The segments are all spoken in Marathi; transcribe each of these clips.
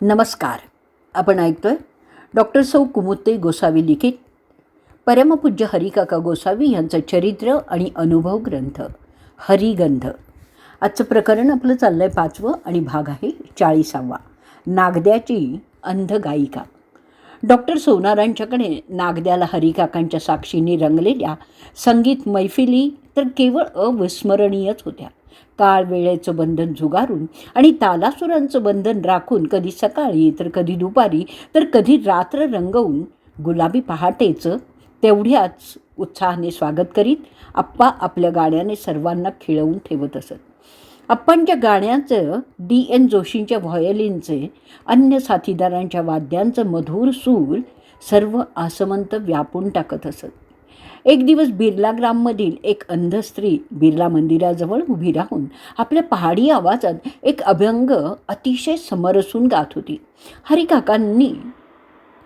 नमस्कार. आपण ऐकतोय डॉक्टर सौ कुमुत्ते गोसावी लिखित. परमपूज्य हरिकाका गोसावी यांचं चरित्र आणि अनुभव ग्रंथ हरिगंध. आजचं प्रकरण आपलं चाललं आहे पाचवं आणि भाग आहे चाळीसावा. नागद्याची अंध गायिका डॉक्टर सोनारांच्याकडे नागद्याला हरिकाकांच्या साक्षीने रंगलेल्या संगीत मैफिली तर केवळ अविस्मरणीयच होत्या. काळ वेळेचं बंधन झुगारून आणि तालासुरांचं बंधन राखून कधी सकाळी तर कधी दुपारी तर कधी रात्र रंगवून गुलाबी पहाटेचं तेवढ्याच उत्साहाने स्वागत करीत आप्पा आपल्या गाण्याने सर्वांना खिळवून ठेवत असत. आप्पांच्या गाण्याचं डी एन जोशींच्या व्हायोलिनचे अन्य साथीदारांच्या वाद्यांचं मधुर सूर सर्व आसमंत व्यापून टाकत असत. एक दिवस बिर्ला ग्राममधील एक अंध स्त्री बिर्ला मंदिराजवळ उभी राहून आपल्या पहाडी आवाजात एक अभंग अतिशय समरसून गात होती. हरिकाकांनी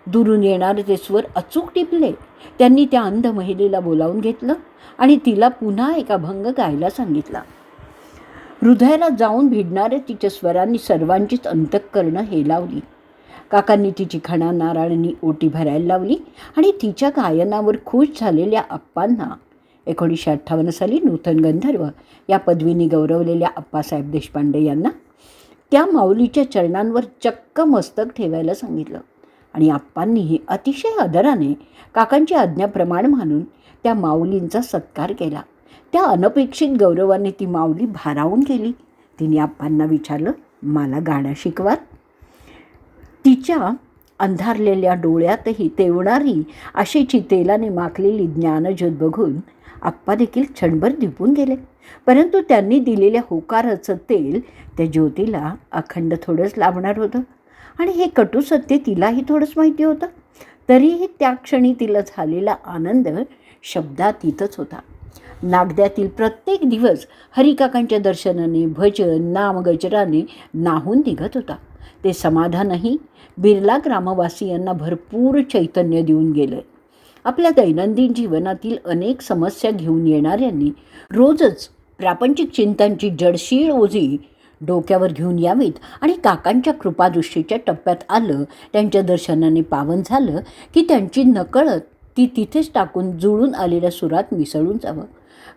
दुरून येणारे ते स्वर अचूक टिपले. त्यांनी त्या अंध महिलेला बोलावून घेतलं आणि तिला पुन्हा एक अभंग गायला सांगितला. हृदयाला जाऊन भिडणाऱ्या तिच्या स्वरांनी सर्वांचीच अंतःकरणं हेलावली. काकांनी तिची खणा नारळांनी ओटी भरायला लावली आणि तिच्या गायनावर खुश झालेल्या आप्पांना एकोणीसशे अठ्ठावन्न साली नूतन गंधर्व या पदवीने गौरवलेल्या आप्पासाहेब देशपांडे यांना त्या माऊलीच्या चरणांवर चक्क मस्तक ठेवायला सांगितलं. आणि आप्पांनीही अतिशय आदराने काकांची आज्ञाप्रमाण मानून त्या माऊलींचा सत्कार केला. त्या अनपेक्षित गौरवाने ती माऊली भारावून गेली. तिने आप्पांना विचारलं मला गाणं शिकवाल? तिच्या अंधारलेल्या डोळ्यातही तेवणारी अशी तेलाने माखलेली ज्ञानज्योत बघून आप्पा देखील क्षणभर दिपून गेले. परंतु त्यांनी दिलेल्या होकाराचं तेल त्या ज्योतीला अखंड थोडंच लाभणार होतं. आणि हे कटू सत्य तिलाही थोडंच माहिती होतं. तरीही त्या क्षणी तिला झालेला आनंद शब्दातीतच होता. नागद्यातील प्रत्येक दिवस हरिकाकांच्या दर्शनाने भजन नामगजराने नाहून निघत होता. ते समाधानही बिर्ला ग्रामवासियांना भरपूर चैतन्य देऊन गेलं. आपल्या दैनंदिन जीवनातील अनेक समस्या घेऊन येणाऱ्यांनी रोजच प्रापंचिक चिंतांची जडशीळ ओझी डोक्यावर घेऊन यावीत आणि काकांच्या कृपादृष्टीच्या टप्प्यात आलं त्यांच्या दर्शनाने पावन झालं की त्यांची नकळत ती तिथेच टाकून जुळून आलेल्या सुरात मिसळून जावं.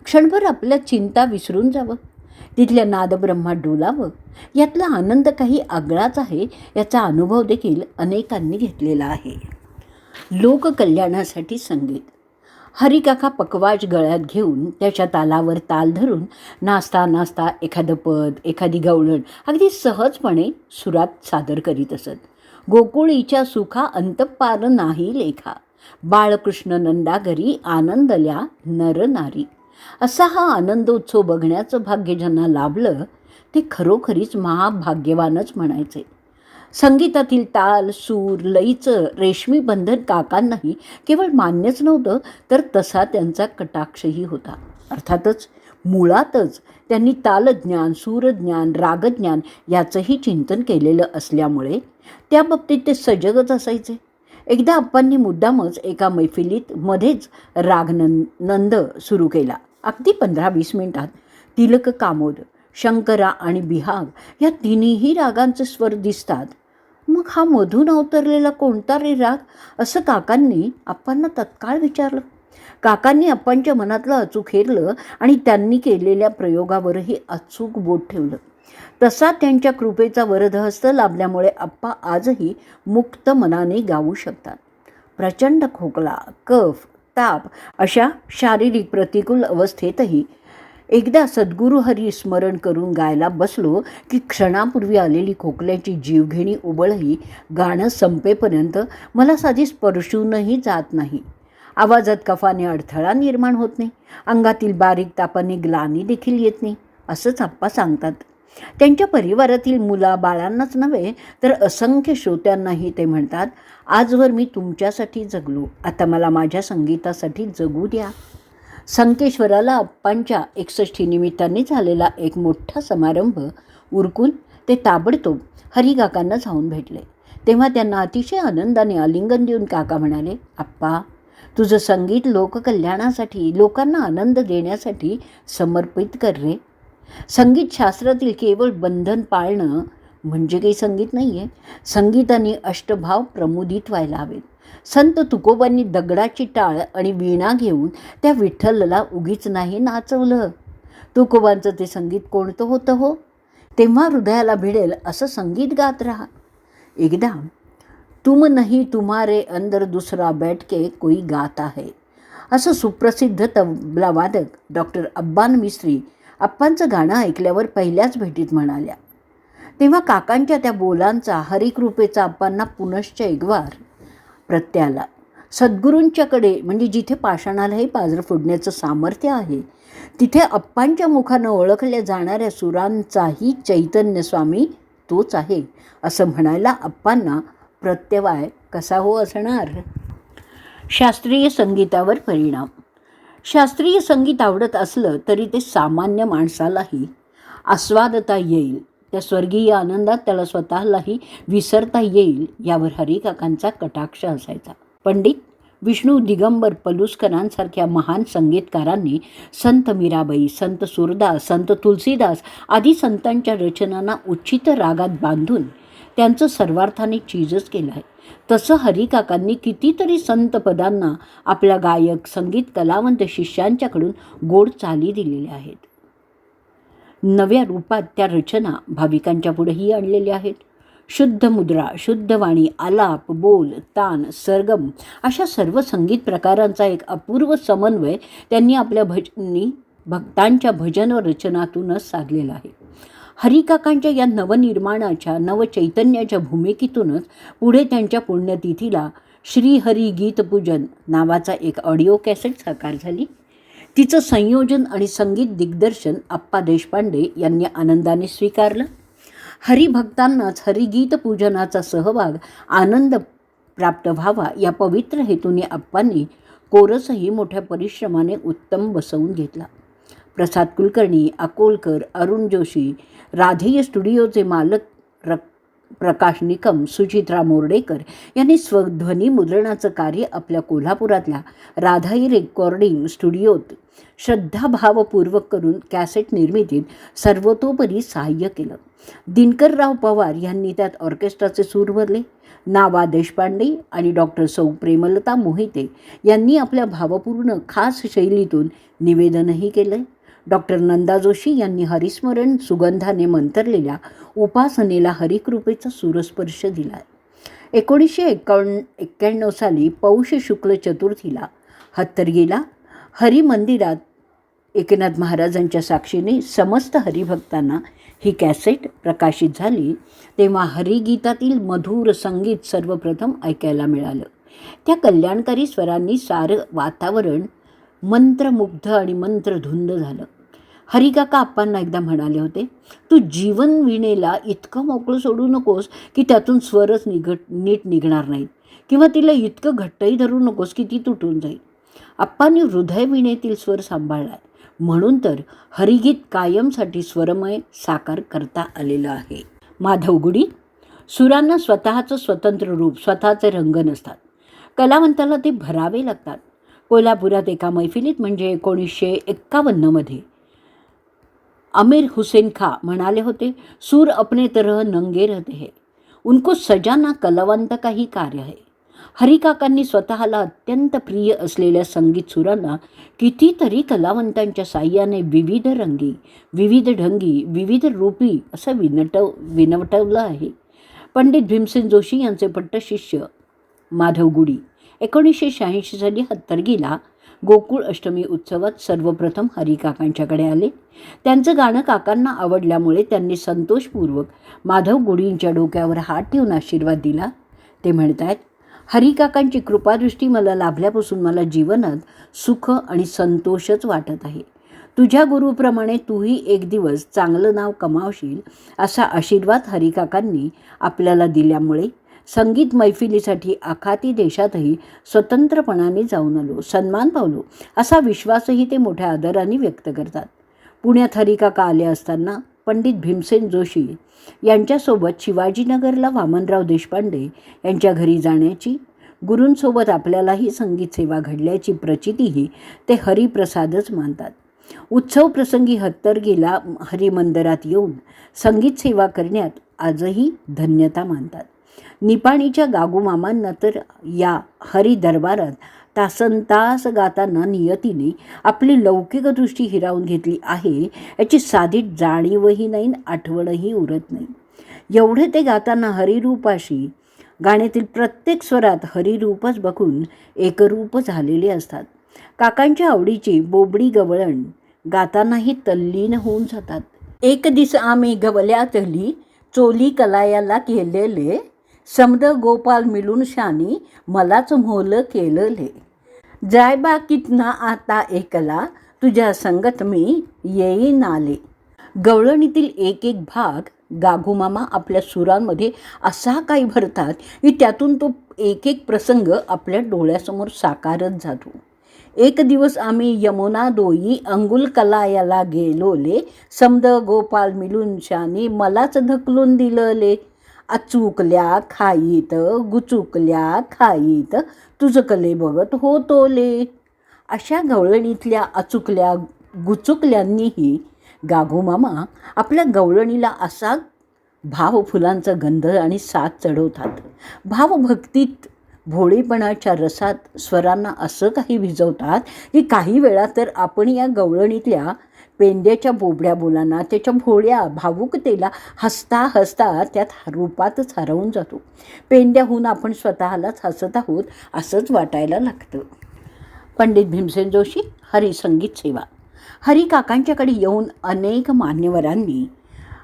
क्षणभर आपल्या चिंता विसरून जावं. तिथल्या नादब्रह्मात डोलावं यातला आनंद काही आगळाच आहे याचा अनुभव देखील अनेकांनी घेतलेला आहे. लोककल्याणासाठी संगीत. हरिकाका पकवाज गळ्यात घेऊन त्याच्या तालावर ताल धरून नाचता नाचता एखादं पद एखादी गवळण अगदी सहजपणे सुरात सादर करीत असत. गोकुळीच्या सुखा अंतपार नाही लेखा. बाळकृष्ण नंदागरी आनंदल्या नर नारी. असा हा आनंदोत्सव बघण्याचं भाग्य ज्यांना लाभलं ते खरोखरीच महाभाग्यवानच म्हणायचे. संगीतातील ताल सूर लईचं रेशमी बंधन काकांनाही केवळ मान्यच नव्हतं तर तसा त्यांचा कटाक्षही होता. अर्थातच मुळातच त्यांनी तालज्ञान सूरज्ञान रागज्ञान याचंही चिंतन केलेलं असल्यामुळे त्या बाबतीत ते सजगच असायचे. एकदा आप्पांनी मुद्दामच एका मैफिलीत मध्येच रागनं नंद सुरू केला. अगदी पंधरा वीस मिनिटात तिलक कामोद शंकरा आणि बिहाग या तिन्ही रागांचे स्वर दिसतात. मग हा मधून अवतरलेला कोणता रे राग? असं काकांनी आप्पांना तत्काळ विचारलं. काकांनी आप्पांच्या मनातलं अचूक हेरलं आणि त्यांनी केलेल्या प्रयोगावरही अचूक बोट ठेवलं. तसा त्यांच्या कृपेचा वरदहस्त लाभल्यामुळे आप्पा आजही मुक्त मनाने गाऊ शकतात. प्रचंड खोकला कफ ताप अशा शारीरिक प्रतिकूल अवस्थेतही एकदा सद्गुरू हरी स्मरण करून गायला बसलो की क्षणापूर्वी आलेली खोकल्याची जीवघेणी उबळही गाणं संपेपर्यंत मला साधी स्पर्शूनही जात नाही. आवाजात कफाने अडथळा निर्माण होत नाही. अंगातील बारीक तापाने ग्लानी देखील येत नाही. असंच आप्पा सांगतात. त्यांच्या परिवारातील मुला बाळांनाच नव्हे तर असंख्य श्रोत्यांनाही ते म्हणतात आजवर मी तुमच्यासाठी जगलो. आता मला माझ्या संगीतासाठी जगू द्या. संकेश्वराला अप्पांच्या एकसष्टी निमित्ताने झालेला एक मोठा समारंभ उरकून ते ताबडतोब हरिकाकांना जाऊन भेटले. तेव्हा त्यांना अतिशय आनंदाने आलिंगन देऊन काका म्हणाले आप्पा तुझं संगीत लोककल्याणासाठी लोकांना आनंद देण्यासाठी समर्पित कर रे. संगीतशास्त्रातील केवळ बंधन पाळणं म्हणजे काही संगीत नाही आहे संगीताने अष्टभाव प्रमुदित व्हायला हवेत. संत तुकोबांनी दगडाची टाळ आणि वीणा घेऊन त्या विठ्ठलला उगीच नाही नाचवलं. तुकोबांचं ते संगीत कोणतं होतं हो? तेव्हा हृदयाला भिडेल असं संगीत गात राहा. एकदा तुम नहीं तुम्हारे अंदर दुसरा बैठके कोई गात आहे असं सुप्रसिद्ध तबलावादक डॉक्टर अब्बान मिस्त्री अप्पांचं गाणं ऐकल्यावर पहिल्याच भेटीत म्हणाल्या. तेव्हा काकांच्या त्या बोलांचा हरिकृपेचा अप्पांना पुनश्च एकवार प्रत्याला. सद्गुरूंच्याकडे म्हणजे जिथे पाषाणालाही पाजर फोडण्याचं सामर्थ्य आहे तिथे अप्पांच्या मुखानं ओळखल्या जाणाऱ्या सुरांचाही चैतन्य स्वामी तोच आहे असं म्हणायला अप्पांना प्रत्यवाय कसा हो असणार? शास्त्रीय संगीतावर परिणाम शास्त्रीय संगीत आवडत असलं तरी ते सामान्य माणसालाही आस्वादता येईल. त्या स्वर्गीय आनंदात त्याला स्वतःलाही विसरता येईल यावर हरिकाकांचा कटाक्ष असायचा. पंडित विष्णू दिगंबर पलुस्करांसारख्या महान संगीतकारांनी संत मीराबाई संत सुरदास संत तुलसीदास आदी संतांच्या रचनांना उच्चित रागात बांधून त्यांचं सर्वार्थाने चीजच केलं आहे. तसं हरिकाकांनी कितीतरी संत पदांना आपल्या गायक संगीत कलावंत शिष्यांच्याकडून गोड चाली दिलेल्या आहेत. नव्या रूपात त्या रचना भाविकांच्या पुढेही आणलेल्या आहेत. शुद्ध मुद्रा शुद्ध वाणी आलाप बोल तान सरगम अशा सर्व संगीत प्रकारांचा एक अपूर्व समन्वय त्यांनी आपल्या भजनी भक्तांच्या भजन व रचनातूनच साधलेला आहे. हरिकाकांच्या या नवनिर्माणाच्या नवचैतन्याच्या भूमिकेतूनच पुढे त्यांच्या पुण्यतिथीला श्रीहरी गीतपूजन नावाचा एक ऑडिओ कॅसेट साकार झाली. तिचं संयोजन आणि संगीत दिग्दर्शन अप्पा देशपांडे यांनी आनंदाने स्वीकारलं. हरिभक्तांनाच हरिगीत पूजनाचा सहभाग आनंद प्राप्त व्हावा या पवित्र हेतूने अप्पांनी कोरसही मोठ्या परिश्रमाने उत्तम बसवून घेतला. प्रसाद कुलकर्णी अकोलकर अरुण जोशी राधेय स्टुडिओचे मालक र प्रकाश निकम सुचित्रा मोर्डेकर यांनी स्वध्वनी मुद्रणाचं कार्य आपल्या कोल्हापुरातल्या राधाई रेकॉर्डिंग स्टुडिओत श्रद्धाभावपूर्वक करून कॅसेट निर्मितीत सर्वतोपरी सहाय्य केलं. दिनकरराव पवार यांनी त्यात ऑर्केस्ट्राचे सूर भरले. नावा देशपांडे आणि डॉक्टर सौ प्रेमलता मोहिते यांनी आपल्या भावपूर्ण खास शैलीतून निवेदनही केलं डॉक्टर नंदा जोशी यांनी हरिस्मरण सुगंधाने मंतरलेल्या उपासनेला हरिकृपेचा सूरस्पर्श दिला. एकोणीसशे एकावन्न एक्क्याण्णव साली पौष शुक्ल चतुर्थीला हत्तरगीला हरिमंदिरात एकनाथ महाराजांच्या साक्षीने समस्त हरिभक्तांना ही कॅसेट प्रकाशित झाली. तेव्हा हरिगीतातील मधुर संगीत सर्वप्रथम ऐकायला मिळालं. त्या कल्याणकारी स्वरांनी सारं वातावरण मंत्रमुग्ध आणि मंत्रधुंद झालं. हरिकाका आप्पांना एकदा म्हणाले होते तू जीवन विणेला इतकं मोकळं सोडू नकोस की त्यातून स्वरच निघट नीट निघणार नाहीत. किंवा तिला इतकं घट्टही धरू नकोस की ती तुटून जाईल. आप्पांनी हृदय विणेतील स्वर सांभाळला म्हणून तर हरिगीत कायमसाठी स्वरमय साकार करता आलेलं आहे. माधवगुडी सुरांना स्वतःचं स्वतंत्र रूप स्वतःचे रंग नसतात. कलावंताला ते भरावे लागतात. कोल्हापुरात एका मैफिलीत म्हणजे एकोणीसशे एक्कावन्नमध्ये. अमीर हुसेन खा म्हणाले होते सूर अपने तरह नंगे रहते है. उनको सजाना कलावंत काही कार्य है. हरिकाकांनी स्वतःला अत्यंत प्रिय असलेल्या संगीत सुरांना कितीतरी कलावंतांच्या साह्याने विविध रंगी विविध ढंगी विविध रूपी असं विनटव विनवटवलं आहे. पंडित भीमसेन जोशी यांचे पट्टशिष्य माधव गुडी एकोणीसशे शहाऐंशी साली हत्तरगीला गोकुळ अष्टमी उत्सवात सर्वप्रथम हरिकाकांच्याकडे आले. त्यांचं गाणं काकांना आवडल्यामुळे त्यांनी संतोषपूर्वक माधव गुडींच्या डोक्यावर हात ठेवून आशीर्वाद दिला. ते म्हणत आहेत हरिकाकांची कृपादृष्टी मला लाभल्यापासून मला जीवनात सुख आणि संतोषच वाटत आहे. तुझ्या गुरुप्रमाणे तूही एक दिवस चांगलं नाव कमावशील असा आशीर्वाद हरिकाकांनी आपल्याला दिल्यामुळे संगीत मैफिलीसाठी आखाती देशातही स्वतंत्रपणाने जाऊन आलो सन्मान पावलो असा विश्वासही ते मोठ्या आदराने व्यक्त करतात. पुण्यात हरिकाका आले असताना पंडित भीमसेन जोशी यांच्यासोबत शिवाजीनगरला वामनराव देशपांडे यांच्या घरी जाण्याची गुरूंसोबत आपल्यालाही संगीत सेवा घडल्याची प्रचितीही ते हरिप्रसादच मानतात. उत्सव प्रसंगी हत्तरगीला हरिमंदिरात येऊन संगीत सेवा करण्यात आजही धन्यता मानतात. निपाणीच्या गागूमामांना तर या हरिदरबारात तासन तास गाताना नियतीने आपली लौकिक दृष्टी हिरावून घेतली आहे. याची साधी जाणीवही नाही आणि आठवणही उरत नाही. एवढे ते गाताना हरिरूपाशी गाण्यातील प्रत्येक स्वरात हरिरूपच बघून एकरूप झालेले असतात. काकांच्या आवडीची बोबडी गवळण गातानाही तल्लीन होऊन जातात. एक दिस आम्ही गवल्यातली चोली कलायाला केलेले समद गोपाल मिळून शानी मलाच मोल केलले. जायबा कितना आता एकला तुझ्या संगत मी येईन आले गवळणीतील एक एक भाग गाघुमामा आपल्या सुरांमध्ये असा काही भरतात की त्यातून तो एक एक प्रसंग आपल्या डोळ्यासमोर साकारत जातो. एक दिवस आम्ही यमुना दोई अंगुल कलायाला गेलोले समद गोपाल मिळून शानी मलाच धकलून दिलले. अचुकल्या खाईत गुचुकल्या खाईत तुझकले बघत होतोले. अशा गवळणीतल्या अचुकल्या गुचुकल्यांनीही गाघोमामा आपल्या गवळणीला असा भाव फुलांचा गंध आणि साथ चढवतात. भावभक्तीत भोळेपणाच्या रसात स्वरांना असं काही भिजवतात की काही वेळा तर आपण या गवळणीतल्या पेंड्याच्या बोबड्या बोलांना त्याच्या भोळ्या भावुकतेला हसता हसता त्यात रूपातच हरवून जातो. पेंड्याहून आपण स्वतःलाच हसत आहोत असंच वाटायला लागतं. पंडित भीमसेन जोशी हरिसंगीत सेवा. हरी काकांच्याकडे येऊन अनेक मान्यवरांनी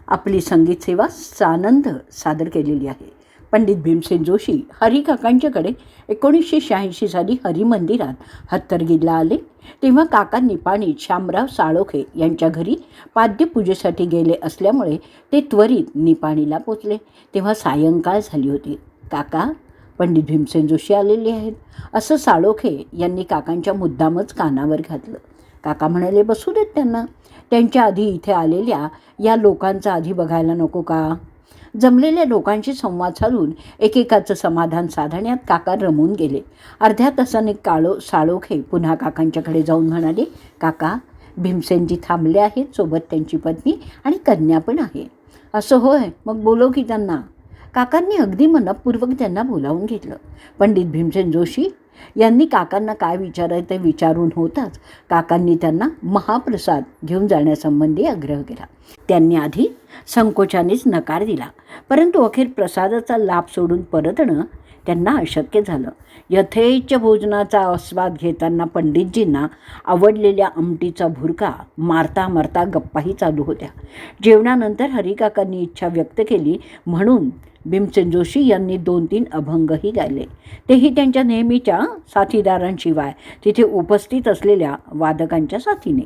आपली संगीत सेवा सानंद सादर केलेली आहे. पंडित भीमसेन जोशी हरिकाकांच्याकडे एकोणीसशे शहाऐंशी साली हरिमंदिरात हत्तरगिरला आले. तेव्हा काका निपाणीत शामराव साळोखे यांच्या घरी पाद्यपूजेसाठी गेले असल्यामुळे ते त्वरित निपाणीला पोचले. तेव्हा सायंकाळ झाली होती. काका पंडित भीमसेन जोशी आलेले आहेत. असं साळोखे यांनी काकांच्या मुद्दामच कानावर घातलं. काका म्हणाले बसू देत त्यांना. त्यांच्या आधी इथे आलेल्या या लोकांचा आधी बघायला नको का? जमलेल्या लोकांशी संवाद साधून एकेकाचं समाधान साधण्यात काका रमून गेले. अर्ध्या तासाने काळो साळोखे पुन्हा काकांच्याकडे जाऊन म्हणाले काका भीमसेनजी थांबले आहेत सोबत त्यांची पत्नी आणि कन्या पण आहे. असं होय? मग बोलो की त्यांना. काकांनी अगदी मनपूर्वक त्यांना बोलावून घेतलं. पंडित भीमसेन जोशी यांनी काकांना काय विचारायचं ते विचारून होताच काकांनी त्यांना महाप्रसाद घेऊन जाण्यासंबंधी आग्रह केला. त्यांनी आधी संकोचानेच नकार दिला. परंतु अखेर प्रसादाचा लाभ सोडून परतणं त्यांना अशक्य झालं. यथेच्छ भोजनाचा आस्वाद घेताना पंडितजींना आवडलेल्या आमटीचा भुरका मारता मारता गप्पाही चालू होत्या. जेवणानंतर हरिकाकांनी इच्छा व्यक्त केली म्हणून भीमसेन जोशी यांनी दोन तीन अभंगही गायले. तेही त्यांच्या नेहमीच्या साथीदारांशिवाय तिथे उपस्थित असलेल्या वादकांच्या साथीने.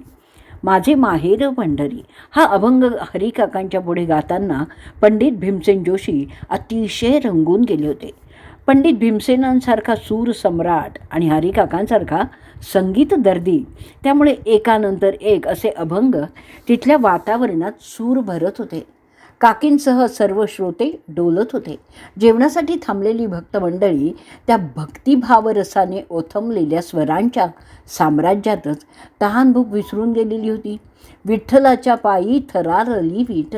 माझे माहेर पंढरी हा अभंग हरिकाकांच्या पुढे गाताना पंडित भीमसेन जोशी अतिशय रंगून गेले होते. पंडित भीमसेनांसारखा सूर सम्राट आणि हरिकाकांसारखा संगीत दर्दी त्यामुळे एकानंतर एक असे अभंग तिथल्या वातावरणात सूर भरत होते. काकींसह सर्व श्रोते डोलत होते. जेवणासाठी थांबलेली भक्तमंडळी त्या भक्तिभावरसाने ओथंबलेल्या स्वरांच्या साम्राज्यातच तहानभूक विसरून गेलेली होती. विठ्ठलाच्या पायी थरारली विठ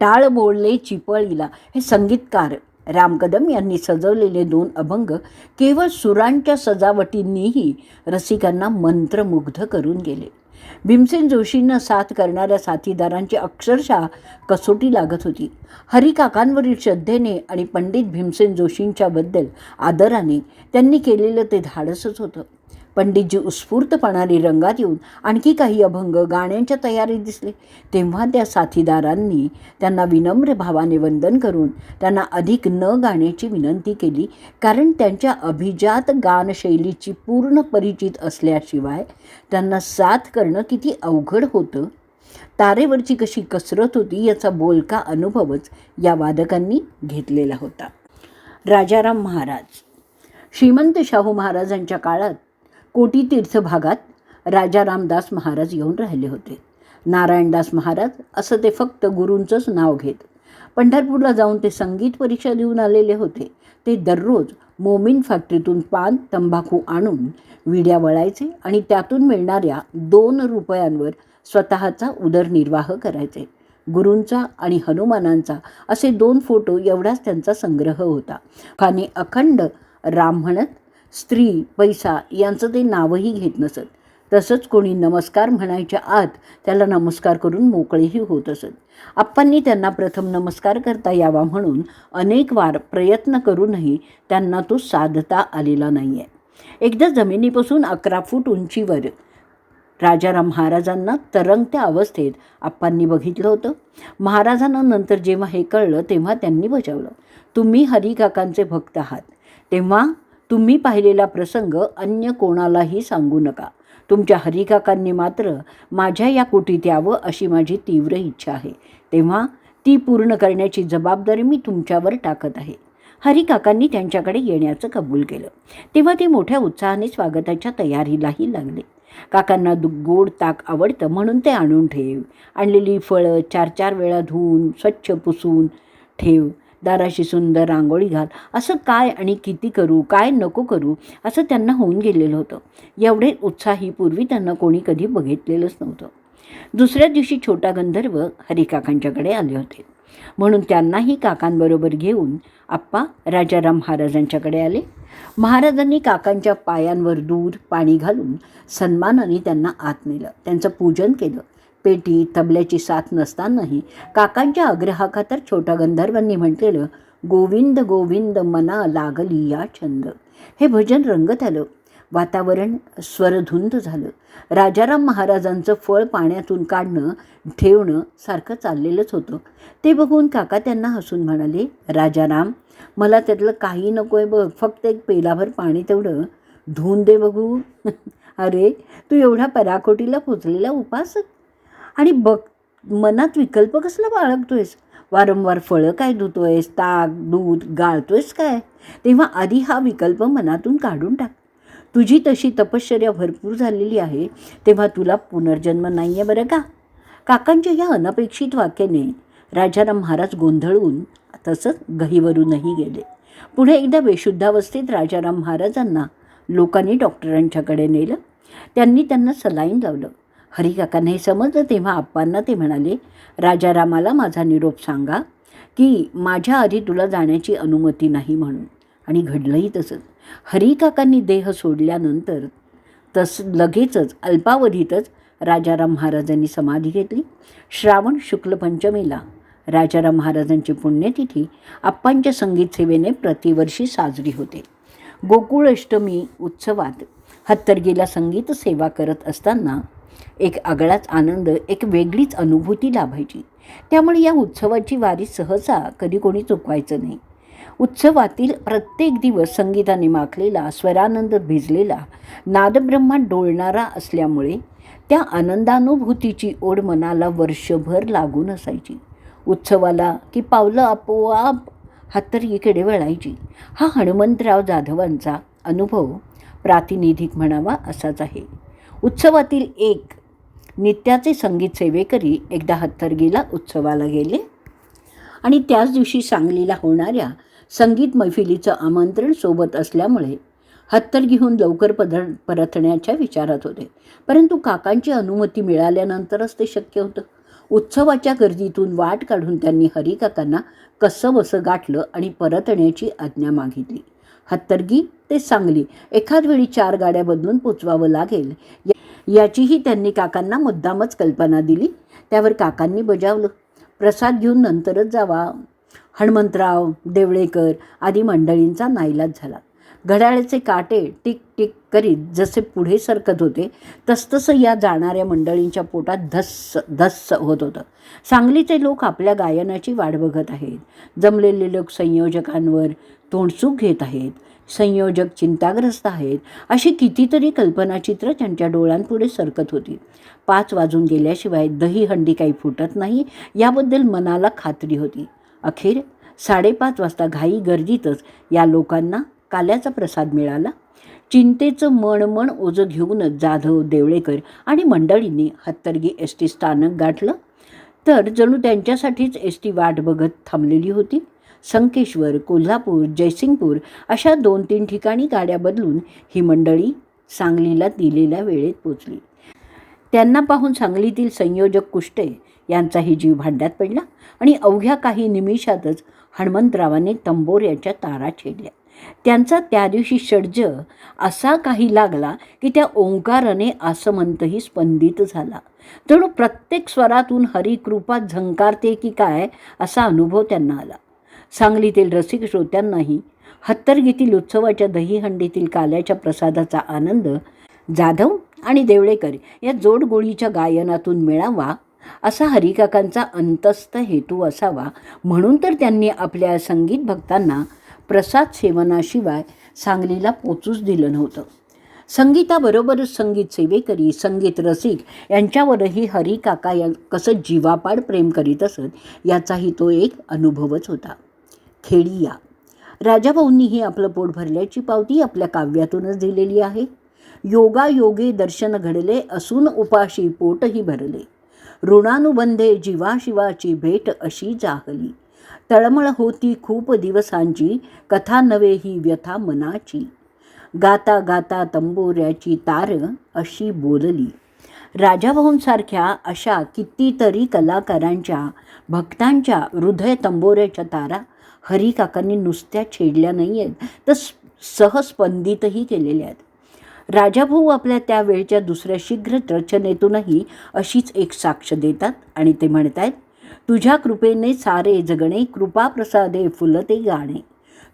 टाळ बोलले चिपळीला. हे संगीतकार राम कदम यांनी सजवलेले दोन अभंग केवळ सुरांच्या सजावटींनीही रसिकांना मंत्रमुग्ध करून गेले. भीमसेन जोशींना साथ करणाऱ्या साथीदारांची अक्षरशः कसोटी लागत होती. हरिकाकांवरील श्रद्धेने आणि पंडित भीमसेन जोशींच्याबद्दल आदराने त्यांनी केलेलं ते धाडसच होतं. पंडितजी उत्स्फूर्तपणाने रंगात येऊन आणखी काही अभंग गाण्यांच्या तयारीत दिसले. तेव्हा त्या साथीदारांनी त्यांना विनम्र भावाने वंदन करून त्यांना अधिक न गाण्याची विनंती केली कारण त्यांच्या अभिजात गानशैलीची पूर्ण परिचित असल्याशिवाय त्यांना साथ करणं किती अवघड होतं. तारेवरची कशी कसरत होती याचा बोलका अनुभवच या वादकांनी घेतलेला होता. राजाराम महाराज. श्रीमंत शाहू महाराजांच्या काळात कोटीतीर्थ भागात राजा रामदास महाराज येऊन राहिले होते. नारायणदास महाराज असं ते फक्त गुरूंचंच नाव घेत. पंढरपूरला जाऊन ते संगीत परीक्षा देऊन आलेले होते. ते दररोज मोमीन फॅक्टरीतून पान तंबाखू आणून विड्या वळायचे आणि त्यातून मिळणाऱ्या दोन रुपयांवर स्वतःचा उदरनिर्वाह करायचे. गुरूंचा आणि हनुमानांचा असे दोन फोटो एवढाच त्यांचा संग्रह होता. खाने अखंड राम म्हणत स्त्री पैसा यांचं ते नावही घेत नसत. तसंच कोणी नमस्कार म्हणायच्या आत त्याला नमस्कार करून मोकळेही होत असत. आप्पांनी त्यांना प्रथम नमस्कार करता यावा म्हणून अनेक वार प्रयत्न करूनही त्यांना तो साधता आलेला नाही आहे एकदा जमिनीपासून अकरा फूट उंचीवर राजाराम महाराजांना तरंगत्या अवस्थेत आप्पांनी बघितलं होतं. महाराजांना नंतर जेव्हा हे कळलं तेव्हा त्यांनी बजावलं. तुम्ही हरिकाकांचे भक्त आहात. तेव्हा तुम्ही पाहिलेला प्रसंग अन्य कोणालाही सांगू नका. तुमच्या हरिकाकांनी मात्र माझ्या या कुटीत यावं अशी माझी तीव्र इच्छा आहे. तेव्हा ती पूर्ण करण्याची जबाबदारी मी तुमच्यावर टाकत आहे. हरिकाकांनी त्यांच्याकडे येण्याचं कबूल केलं. तेव्हा ते मोठ्या उत्साहाने स्वागताच्या तयारीलाही लागले. काकांना दु गोड ताक आवडतं म्हणून ते आणून ठेव. आणलेली फळं चार चार वेळा धुवून स्वच्छ पुसून ठेव. दाराशी सुंदर रांगोळी घाल. असं काय आणि किती करू काय नको करू असं त्यांना होऊन गेलेलं होतं. एवढे उत्साही पूर्वी त्यांना कोणी कधी बघितलेलंच नव्हतं. दुसऱ्या दिवशी छोटा गंधर्व हरिकाकांच्याकडे आले होते. म्हणून त्यांनाही काकांबरोबर घेऊन आप्पा राजाराम महाराजांच्याकडे आले. महाराजांनी काकांच्या पायांवर दूध पाणी घालून सन्मानाने त्यांना आत नेलं. त्यांचं पूजन केलं. पेटी तबल्याची साथ नसतानाही काकांच्या आग्रहाखातर छोट्या गंधर्वांनी म्हटलेलं गोविंद गोविंद मना लागली या छंद. हे भजन रंगत आलं. वातावरण स्वरधुंद झालं. राजाराम महाराजांचं फळ पाण्यातून काढणं ठेवणं सारखं चाललेलंच होतं. ते बघून काका त्यांना हसून म्हणाले राजाराम मला त्यातलं काही नको आहे बघ. फक्त एक पेलाभर पाणी तेवढं. धुवून दे बघू. अरे तू एवढा पराकोटीला पोचलेला उपासक? आणि बघ मनात विकल्प कसला बाळगतोयस? वारंवार फळं काय धुतोयस? ताक दूध गाळतोयस काय? तेव्हा आधी हा विकल्प मनातून काढून टाक. तुझी तशी तपश्चर्या भरपूर झालेली आहे तेव्हा तुला पुनर्जन्म नाही आहे बरं का? काकांच्या या अनपेक्षित वाक्याने राजाराम महाराज गोंधळून तसंच गहीवरूनही गेले. पुढे एकदा बेशुद्धावस्थेत राजाराम महाराजांना लोकांनी डॉक्टरांच्याकडे नेलं. त्यांनी त्यांना सलाईन लावलं. हरिकाकांना हे समजलं तेव्हा आप्पांना ते म्हणाले राजारामाला माझा निरोप सांगा की माझ्या आधी तुला जाण्याची अनुमती नाही म्हणून. आणि घडलंही तसंच. हरिकाकांनी देह सोडल्यानंतर तस लगेचच अल्पावधीतच राजाराम महाराजांनी समाधी घेतली. श्रावण शुक्ल पंचमीला राजाराम महाराजांची पुण्यतिथी आप्पांच्या संगीत सेवेने प्रतिवर्षी साजरी होते. गोकुळ अष्टमी उत्सवात हत्तरगीला संगीत सेवा करत असताना एक आगळाच आनंद एक वेगळीच अनुभूती लाभायची. त्यामुळे या उत्सवाची वारी सहसा कधी कोणी चुकवायचं नाही. उत्सवातील प्रत्येक दिवस संगीताने माखलेला स्वरानंद भिजलेला नादब्रह्मात डोलणारा असल्यामुळे त्या आनंदानुभूतीची ओढ मनाला वर्षभर लागून असायची. उत्सवाला की पावलं आपोआप हातरीकडे वळायची. हा हनुमंतराव जाधवांचा अनुभव प्रातिनिधिक म्हणावा असाच आहे. उत्सवातील एक नित्याचे संगीत सेवेकरी एकदा हत्तरगीला उत्सवाला गेले. आणि त्याच दिवशी सांगलीला होणाऱ्या संगीत मैफिलीचं आमंत्रण सोबत असल्यामुळे हत्तर घेऊन लवकर पद परतण्याच्या विचारात होते. परंतु काकांची अनुमती मिळाल्यानंतरच ते शक्य होतं. उत्सवाच्या गर्दीतून वाट काढून त्यांनी हरिकाकांना कसं बसं गाठलं आणि परतण्याची आज्ञा मागितली. हत्तरगी ते सांगली. एखाद वेळी चार गाड्या बदलून पोचवावं लागेल. याचीही त्यांनी काकांना मुद्दामच कल्पना दिली. त्यावर काकांनी बजावलं. प्रसाद घेऊन नंतरच जावा. हनुमंतराव देवळेकर आदी मंडळींचा नाईलाज झाला. घड्याळाचे काटे टिक टिक करीत जसे पुढे सरकत होते तसतसं या जाणाऱ्या मंडळींच्या पोटात धस्स धस्स होत होतं. सांगलीचे लोक आपल्या गायनाची वाट बघत आहेत. जमलेले लोक संयोजकांवर तोंडसूक घेत आहेत. संयोजक चिंताग्रस्त आहेत. अशी कितीतरी कल्पनाचित्र त्यांच्या डोळ्यांपुढे सरकत होती. पाच वाजून गेल्याशिवाय दही हंडी काही फुटत नाही याबद्दल मनाला खात्री होती. अखेर साडेपाच वाजता घाई गर्दीतच या लोकांना काल्याचा प्रसाद मिळाला. चिंतेचं मन मन ओझं घेऊनच जाधव देवळेकर आणि मंडळींनी हत्तरगी एस टी स्थानक गाठलं. तर जणू त्यांच्यासाठीच एस टी वाट बघत थांबलेली होती. संकेश्वर कोल्हापूर जयसिंगपूर अशा दोन तीन ठिकाणी गाड्या बदलून ही मंडळी सांगलीला दिलेल्या वेळेत पोचली त्यांना पाहून सांगलीतील संयोजक कुष्टे यांचाही जीव भांड्यात पडला आणि अवघ्या काही निमिषातच हनुमंतरावांनी तंबोऱ्याच्या तारा छेडल्या. त्यांचा त्या दिवशी षड्ज असा काही लागला की त्या ओंकाराने आसमंतही स्पंदित झाला. जणू प्रत्येक स्वरातून हरिकृपा झंकारते की काय असा अनुभव त्यांना आला. सांगलीतील रसिक श्रोत्यांनाही हत्तरगीतील उत्सवाच्या दहीहंडीतील काल्याच्या प्रसादाचा आनंद जाधव आणि देवळेकर या जोडगोळीच्या गायनातून मिळावा असा हरिकाकांचा अंतस्थ हेतू असावा म्हणून तर त्यांनी आपल्या संगीत भक्तांना प्रसाद सेवनाशिवाय सांगलीला पोचूच दिलं नव्हतं. संगीताबरोबरच संगीत सेवेकरी संगीत रसिक यांच्यावरही हरिकाका या कसं जीवापाड प्रेम करीत असत याचाही तो एक अनुभवच होता. खेडिया. राजाभाऊंनीही आपलं पोट भरल्याची पावती आपल्या काव्यातूनच दिलेली आहे. योगायोगे दर्शन घडले असून उपाशी पोटही भरले. ऋणानुबंधे जीवाशिवाची भेट अशी जाहली. तळमळ होती खूप दिवसांची कथा नवे ही व्यथा मनाची. गाता गाता तंबोऱ्याची तार अशी बोलली. राजाभाऊंसारख्या अशा कितीतरी कलाकारांच्या भक्तांच्या हृदय तंबोऱ्याच्या तारा हरिकाकांनी नुसत्या छेडल्या नाही आहेत तर सहस्पंदितही केलेल्या आहेत. राजाभाऊ आपल्या त्यावेळच्या दुसऱ्या शीघ्र रचनेतूनही अशीच एक साक्ष देतात आणि ते म्हणत आहेत तुझ्या कृपेने सारे जगणे कृपाप्रसादे फुलते गाणे.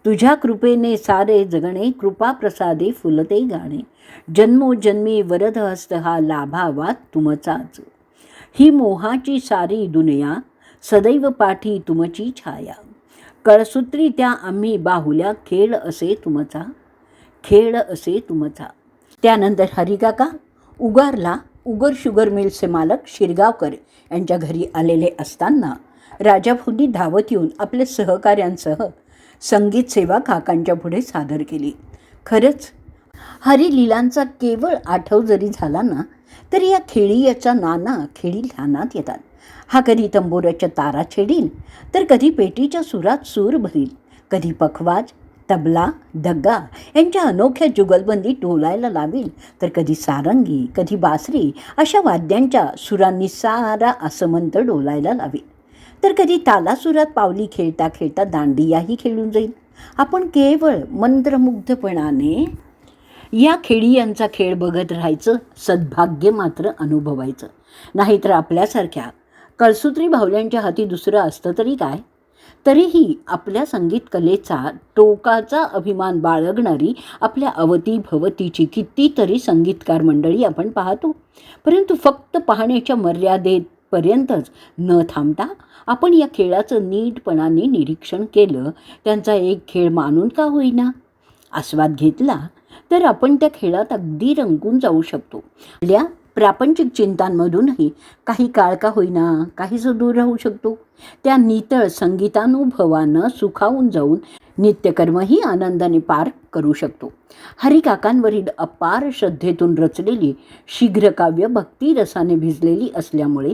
तुझ्या कृपेने सारे जगणे कृपाप्रसादे फुलते गाणे. जन्मोजन्मी वरद हस्त हा लाभावा तुमचाच. ही मोहाची सारी दुनिया सदैव पाठी तुमची छाया. कळसूत्री त्या आम्ही बाहुल्या खेळ असे तुमचा. खेळ असे तुमचा. त्यानंतर हरिकाका उगारला उगर शुगर मिलचे मालक शिरगावकर यांच्या घरी आलेले असताना राजाभाऊंनी धावत येऊन आपल्या सहकाऱ्यांसह संगीत सेवा काकांच्या पुढे सादर केली. खरंच हरिलीलांचा केवळ आठव जरी झाला ना तरी या खेळी याचा नाना खेळी ध्यानात येतात. हा कधी तंबोऱ्याच्या तारा छेडील तर कधी पेटीच्या सुरात सूर भरील. कधी पखवाज तबला दग्गा यांच्या अनोख्या जुगलबंदी टोलायला लावेल. तर कधी सारंगी कधी बासरी अशा वाद्यांच्या सुरांनी सारा आसमंत डोलायला लावेल. तर कधी तालासुरात पावली खेळता खेळता दांडियाही खेळून जाईल. आपण केवळ मंत्रमुग्धपणाने या खेळी यांचा खेळ बघत राहायचं सद्भाग्य मात्र अनुभवायचं. नाहीतर आपल्यासारख्या कळसूत्री भावल्यांच्या हाती दुसरं असतं तरी काय? तरीही आपल्या संगीत कलेचा टोकाचा अभिमान बाळगणारी आपल्या अवती भवतीची कितीतरी संगीतकार मंडळी आपण पाहतो. परंतु फक्त पाहण्याच्या मर्यादेपर्यंतच न थांबता आपण या खेळाचं नीटपणाने निरीक्षण केलं त्यांचा एक खेळ मानून का होईना? आस्वाद घेतला तर आपण त्या खेळात अगदी रंगून जाऊ शकतो. आपल्या प्रापंचिक चिंतांमधूनही काही काळ का होईना काहीच दूर राहू शकतो. त्या नितळ संगीतानुभवानं सुखावून जाऊन नित्यकर्मही आनंदाने पार करू शकतो. हरिकाकांवरील अपार श्रद्धेतून रचलेली शीघ्रकाव्य भक्तिरसाने भिजलेली असल्यामुळे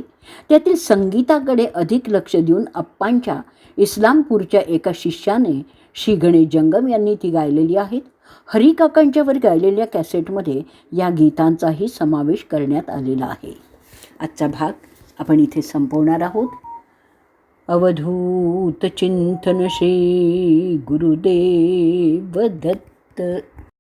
त्यातील संगीताकडे अधिक लक्ष देऊन अप्पांच्या इस्लामपूरच्या एका शिष्याने शिघणे जंगम यांनी ती गायलेली आहेत. हरिकाकांच्यावर गायलेल्या कॅसेटमध्ये या गीतांचाही समावेश करण्यात आलेला आहे. आजचा भाग आपण इथे संपवणार आहोत. अवधूत चिंतन श्री गुरुदेव दत्त